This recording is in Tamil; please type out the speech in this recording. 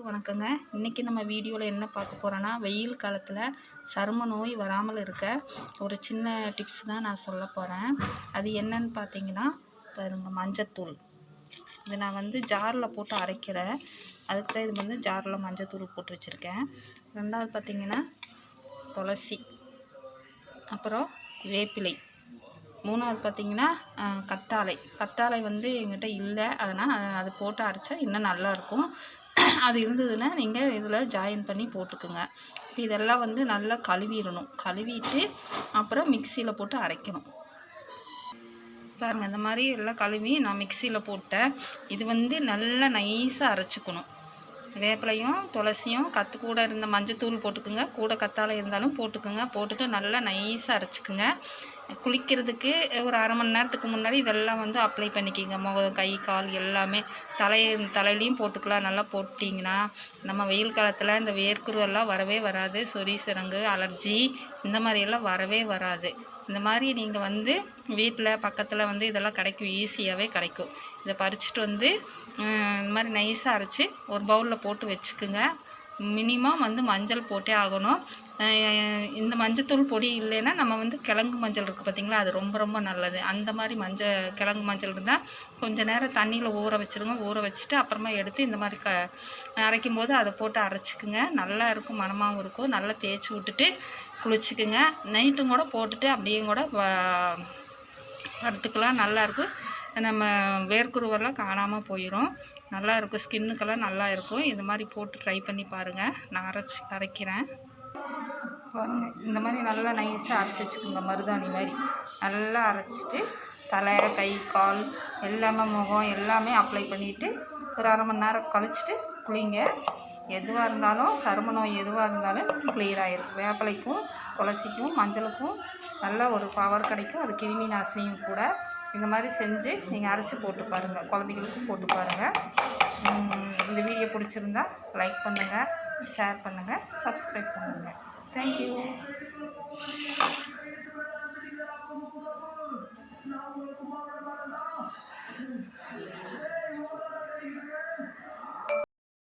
எல்லாருக்கும் வணக்கங்க. இன்றைக்கி நம்ம வீடியோவில் என்ன பார்க்க போகிறோன்னா வெயில் காலத்தில் சரும நோய் வராமல் இருக்க ஒரு சின்ன டிப்ஸ் தான் நான் சொல்ல போகிறேன் அது என்னன்னு பார்த்தீங்கன்னா பாருங்க மஞ்சத்தூள். இது நான் வந்து ஜாரில் போட்டு அரைக்கிறேன். அதுக்கு தான் இது வந்து ஜாரில் மஞ்சத்தூள் போட்டு வச்சுருக்கேன். ரெண்டாவது பார்த்திங்கன்னா துளசி. அப்புறம் வேப்பிலை. மூணாவது பார்த்திங்கன்னா கத்தாழை. கத்தாழை வந்து எங்கிட்ட இல்லை. அதனால் அது- போட்டு அரைச்சா இன்னும் நல்லாயிருக்கும் அது இருந்ததுன்னா நீங்கள் இதில் ஜாயின் பண்ணி போட்டுக்குங்க. இப்போ இதெல்லாம் வந்து நல்லா கழுவிடணும். கழுவிட்டு அப்புறம் மிக்சியில் போட்டு அரைக்கணும். பாருங்கள் இந்த மாதிரி எல்லாம் கழுவி நான் மிக்சியில் போட்டேன். இது வந்து நல்லா நைஸாக அரைச்சிக்கணும். வேப்பிலையும் துளசியும் கற்று கூட இருந்த மஞ்சத்தூள் போட்டுக்குங்க. கூட கத்தாழை இருந்தாலும் போட்டுக்குங்க. போட்டுட்டு நல்லா நைஸாக அரைச்சிக்குங்க. குளிக்கிறதுக்கு ஒரு அரை மணி நேரத்துக்கு முன்னாடி இதெல்லாம் வந்து அப்ளை பண்ணிக்கிங்க. முகம் கை கால் எல்லாமே தலை தலையிலையும் போட்டுக்கலாம். நல்லா போட்டிங்கன்னா நம்ம வெயில் காலத்தில் இந்த வேர்க்குருவெல்லாம் வரவே வராது. சொறி சிரங்கு அலர்ஜி இந்த மாதிரியெல்லாம் வரவே வராது. இந்த மாதிரி நீங்கள் வந்து வீட்டில் பக்கத்தில் வந்து இதெல்லாம் கிடைக்கும். ஈஸியாகவே கிடைக்கும். இதை பறிச்சுட்டு வந்து இந்த மாதிரி நைஸாக அரைச்சி ஒரு பவுலில் போட்டு வச்சுக்குங்க. மினிமம் வந்து மஞ்சள் போட்டே ஆகணும். இந்த மஞ்சத்தூள் பொடி இல்லைன்னா நம்ம வந்து கிழங்கு மஞ்சள் இருக்குது பார்த்தீங்களா? அது ரொம்ப ரொம்ப நல்லது. அந்த மாதிரி மஞ்சள் கிழங்கு மஞ்சள் இருந்தால் கொஞ்சம் நேரம் தண்ணியில் ஊற வச்சுருங்க. ஊற வச்சுட்டு அப்புறமா எடுத்து இந்த மாதிரி க அரைக்கும் போது அதை போட்டு அரைச்சிக்குங்க. நல்லா இருக்கும் மனமாகவும் இருக்கும். நல்லா தேய்ச்சி விட்டுட்டு குளிச்சுக்குங்க. நைட்டும் கூட போட்டுட்டு அப்படியே கூட படுத்துக்கலாம். நல்லாயிருக்கும் நம்ம வேர்க்குருவெல்லாம் காணாமல் போயிடும் நல்லா இருக்கும். ஸ்கின்னுக்கெல்லாம் நல்லா இருக்கும். இந்த மாதிரி போட்டு ட்ரை பண்ணி பாருங்கள் நான் அரைச்சி அரைக்கிறேன். பாருங்க. இந்த மாதிரி நல்லா நைஸாக அரைச்சி வச்சுக்கோங்க மருதாணி மாதிரி. நல்லா அரைச்சிட்டு தலை கை கால் எல்லாமே முகம் எல்லாமே அப்ளை பண்ணிவிட்டு ஒரு அரை மணி நேரம் கழிச்சிட்டு குளிங்க. எதுவாக இருந்தாலும் சரும நோய் எதுவாக இருந்தாலும் கிளியர் ஆகிரும் வேப்பிலைக்கும் துளசிக்கும் மஞ்சளுக்கும் நல்ல ஒரு பவர் கிடைக்கும். அது கிருமி நாசினியும் கூட. இந்த மாதிரி செஞ்சு நீங்கள் அரைச்சி போட்டு பாருங்கள் குழந்தைகளுக்கும் போட்டு பாருங்கள் இந்த வீடியோ பிடிச்சிருந்தா லைக் பண்ணுங்கள் ஷேர் பண்ணுங்கள் சப்ஸ்கிரைப் பண்ணுங்கள் Thank you.